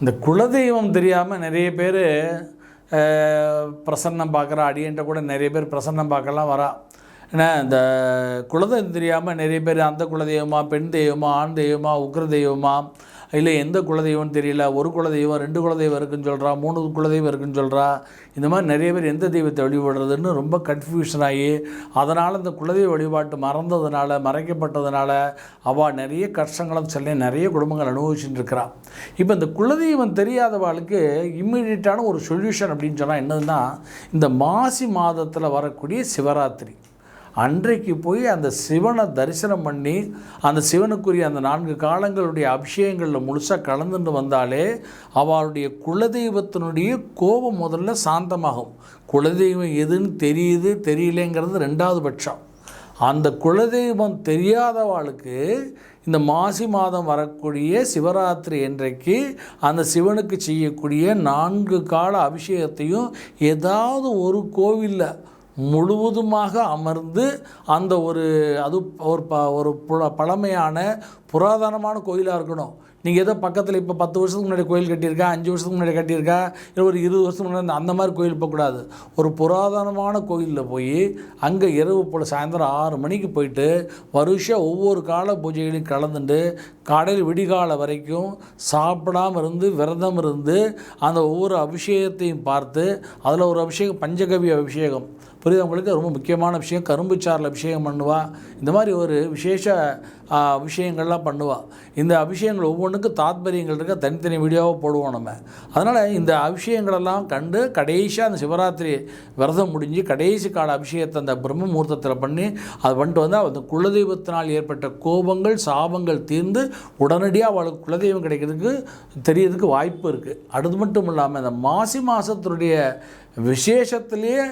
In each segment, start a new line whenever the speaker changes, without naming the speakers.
இந்த குலதெய்வம் தெரியாமல் நிறைய பேர் பிரசன்னம் பார்க்குறா அடியன்ட்ட கூட நிறைய பேர் பிரசன்னம் பார்க்கலாம் வரா. ஏன்னா இந்த குலதெய்வம் தெரியாமல் நிறைய பேர் அந்த குலதெய்வமா பெண் தெய்வமா ஆண் தெய்வமா உக்ர தெய்வமா இல்லை எந்த குலதெய்வம்னு தெரியல. ஒரு குலதெய்வம் ரெண்டு குலதெய்வம் இருக்குன்னு சொல்கிறா மூணு குலதெய்வம் இருக்குன்னு சொல்கிறா இந்த மாதிரி நிறைய பேர் எந்த தெய்வத்தை வழிபடுறதுன்னு ரொம்ப கன்ஃபியூஷன் ஆகி அதனால் இந்த குலதெய்வ வழிபாட்டு மறந்ததுனால மறைக்கப்பட்டதுனால அவள் நிறைய கஷ்டங்களும் சொல்லி நிறைய குடும்பங்கள் அனுபவிச்சுட்டு இருக்கிறான் இப்போ இந்த குலதெய்வம் தெரியாதவாளுக்கு இம்மிடியட்டான ஒரு சொல்யூஷன் அப்படின்னு சொன்னால் என்னதுன்னா இந்த மாசி மாதத்தில் வரக்கூடிய சிவராத்திரி. அன்றைக்கு போய் அந்த சிவனை தரிசனம் பண்ணி அந்த சிவனுக்குரிய அந்த நான்கு காலங்களுடைய அபிஷேகங்களில் முழுசாக கலந்துட்டு வந்தாலே அவளுடைய குலதெய்வத்தினுடைய கோபம் முதல்ல சாந்தமாகும். குலதெய்வம் எதுன்னு தெரியுது தெரியலேங்கிறது ரெண்டாவது பட்சம். அந்த குலதெய்வம் தெரியாதவாளுக்கு இந்த மாசி மாதம் வரக்கூடிய சிவராத்திரி என்றைக்கு அந்த சிவனுக்கு செய்யக்கூடிய நான்கு கால அபிஷேகத்தையும் ஏதாவது ஒரு கோவிலில் முழுவதுமாக அமர்ந்து அந்த ஒரு அது ஒரு ப ஒரு புல பழமையான புராதனமான கோயிலாக இருக்கணும். நீங்கள் ஏதோ பக்கத்தில் இப்போ பத்து வருஷத்துக்கு முன்னாடி கோயில் கட்டியிருக்கா அஞ்சு வருஷத்துக்கு முன்னாடி கட்டியிருக்கா இல்லை ஒரு இருபது வருஷத்துக்கு முன்னாடி அந்த மாதிரி கோயில் போகக்கூடாது. ஒரு புராதனமான கோயிலில் போய் அங்கே இரவு போல் சாயந்தரம் ஆறு மணிக்கு போயிட்டு வருஷம் ஒவ்வொரு கால பூஜைகளையும் கலந்துட்டு கடையில் விடிகால வரைக்கும் சாப்பிடாம இருந்து விரதம் இருந்து அந்த ஒவ்வொரு அபிஷேகத்தையும் பார்த்து அதில் ஒரு அபிஷேகம் பஞ்சகவி அபிஷேகம். புரியுது உங்களுக்கு? ரொம்ப முக்கியமான விஷயம். கரும்பு சாரில் அபிஷேகம் பண்ணுவா. இந்த மாதிரி ஒரு விசேஷ அபிஷேகங்கள்லாம் விஷயங்கள்லாம் இந்த அபிஷேகங்கள் ஒவ்வொன்றுக்கும் தாத்பரியங்கள் இருக்க? தனித்தனி வீடியோவாக போடுவோம் நம்ம. அதனால் இந்த அபிஷேகங்களெல்லாம் கண்டு கடைசியாக அந்த சிவராத்திரி விரதம் முடிஞ்சு கடைசி கால அபிஷேகத்தை அந்த பிரம்ம முகூர்த்தத்தில் பண்ணி அது பண்ணிட்டு வந்து அந்த குலதெய்வத்தினால் ஏற்பட்ட கோபங்கள் சாபங்கள் தீர்ந்து உடனடியாக அவளுக்கு குலதெய்வம் கிடைக்கிறதுக்கு தெரியறதுக்கு வாய்ப்பு இருக்குது அது மட்டும் இல்லாமல் இந்த மாசி மாதத்தினுடைய விசேஷத்திலேயே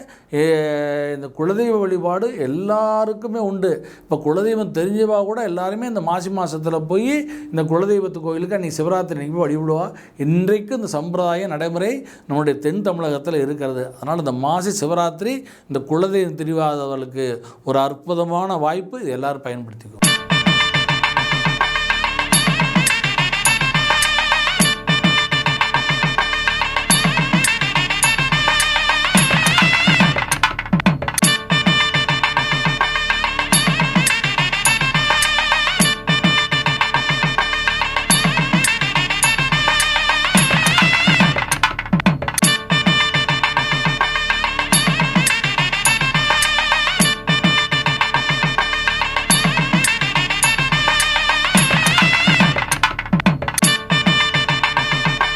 இந்த குலதெய்வ வழிபாடு எல்லாருக்குமே உண்டு. இப்போ குலதெய்வம் தெரிஞ்சவா கூட எல்லாருமே இந்த மாசி மாதத்தில் போய் இந்த குலதெய்வத்து கோயிலுக்கு அன்றைக்கி சிவராத்திரி போய் வழிபடுவா. இன்றைக்கு இந்த சம்பிரதாய நடைமுறை நம்முடைய தென் தமிழகத்தில் இருக்கிறது. அதனால் இந்த மாசி சிவராத்திரி இந்த குலதெய்வம் தெரியாதவர்களுக்கு ஒரு அற்புதமான வாய்ப்பு. இது எல்லாரும் பயன்படுத்திக்கும்